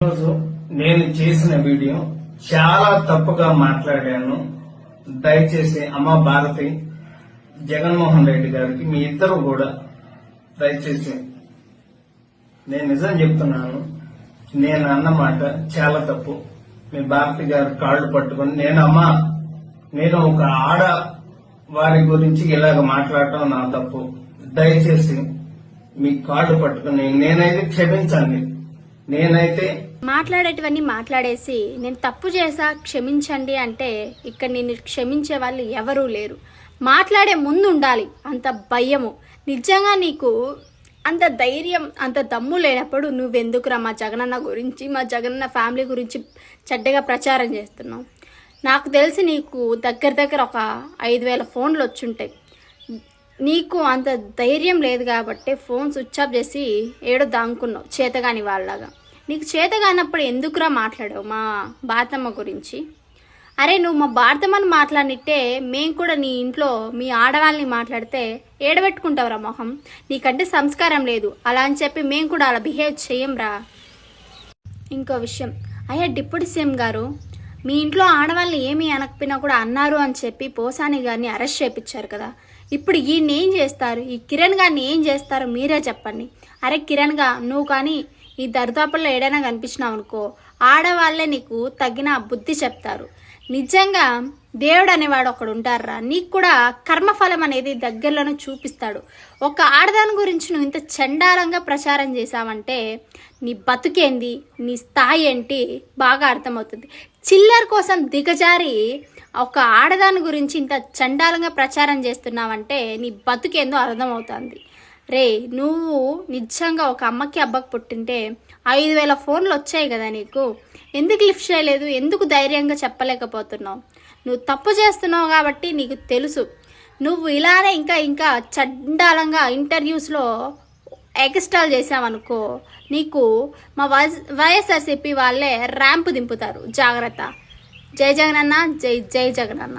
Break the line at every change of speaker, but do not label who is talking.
ఈరోజు నేను చేసిన వీడియో చాలా తప్పుగా మాట్లాడాను. దయచేసి అమ్మ భారతి జగన్మోహన్ రెడ్డి గారికి మీ ఇద్దరు కూడా దయచేసి నేను నిజం చెప్తున్నాను. నేను అన్నమాట చాలా తప్పు. మీ భారతి గారు కాళ్ళు పట్టుకొని నేను అమ్మా నేను ఒక ఆడ వారి గురించి ఇలాగ మాట్లాడటం నా తప్పు. దయచేసి మీ కాళ్ళు పట్టుకొని నేనైతే క్షమించండి నేనైతే
మాట్లాడేటివన్నీ మాట్లాడేసి నేను తప్పు చేసా క్షమించండి అంటే ఇక్కడ నేను క్షమించే వాళ్ళు ఎవరూ లేరు. మాట్లాడే ముందు ఉండాలి. అంత భయము. నిజంగా నీకు అంత ధైర్యం అంత దమ్ము లేనప్పుడు నువ్వెందుకురా మా జగనన్న గురించి మా జగనన్న ఫ్యామిలీ గురించి చెడ్డగా ప్రచారం చేస్తున్నావు? నాకు తెలిసి నీకు దగ్గర దగ్గర ఒక ఐదు వేల ఫోన్లు వచ్చుంటాయి. నీకు అంత ధైర్యం లేదు కాబట్టి ఫోన్ స్విచ్ ఆఫ్ చేసి ఏడో దాంకున్నావు చేతగాని వాళ్ళలాగా. నీకు చేత కానప్పుడు ఎందుకురా మాట్లాడావు మా భారతమ్మ గురించి? అరే నువ్వు మా భారతమ్మని మాట్లాడితే మేము కూడా నీ ఇంట్లో మీ ఆడవాళ్ళని మాట్లాడితే ఏడబెట్టుకుంటావురా మొహం. నీకంటే సంస్కారం లేదు. అలా అని చెప్పి మేము కూడా అలా బిహేవ్ చేయంరా ఇంకో విషయం. అయ్యా డిప్యూటీ సీఎం గారు మీ ఇంట్లో ఆడవాళ్ళు ఏమీ అనకపోయినా కూడా అన్నారు అని చెప్పి పోసాని గారిని అరెస్ట్ చేయించారు కదా. ఇప్పుడు ఈయన్ని ఏం చేస్తారు? ఈ కిరణ్ గారిని ఏం చేస్తారు? మీరే చెప్పండి. అరే కిరణ్గా నువ్వు కానీ ఈ దరిదాపుల్లో ఏడైనా కనిపించినావు అనుకో ఆడవాళ్ళే నీకు తగిన బుద్ధి చెప్తారు. నిజంగా దేవుడు అనేవాడు ఒకడు ఉంటారా నీకు కూడా కర్మఫలం అనేది దగ్గరలోనే చూపిస్తాడు. ఒక ఆడదాని గురించి నువ్వు ఇంత చండాలంగా ప్రచారం చేశావంటే నీ బతుకేంది? నీ స్థాయి ఏంటి? బాగా అర్థమవుతుంది. చిల్లర కోసం దిగజారి ఒక ఆడదాని గురించి ఇంత చండాలంగా ప్రచారం చేస్తున్నావంటే నీ బతుకేందో అర్థమవుతుంది. రే నువ్వు నిజంగా ఒక అమ్మకి అబ్బకి పుట్టింటే ఐదు వేల ఫోన్లు వచ్చాయి కదా నీకు? ఎందుకు లిఫ్ట్ చేయలేదు? ఎందుకు ధైర్యంగా చెప్పలేకపోతున్నావు? నువ్వు తప్పు చేస్తున్నావు కాబట్టి నీకు తెలుసు. నువ్వు ఇలానే ఇంకా ఇంకా చండాలంగా ఇంటర్వ్యూస్లో ఎక్స్ట్రాల్ చేసావనుకో నీకు మా వైఎస్ వైఎస్ఆర్సీపీ వాళ్ళే ర్యాంపు దింపుతారు. జాగ్రత్త. జై జగనన్న జై జై జగనన్న.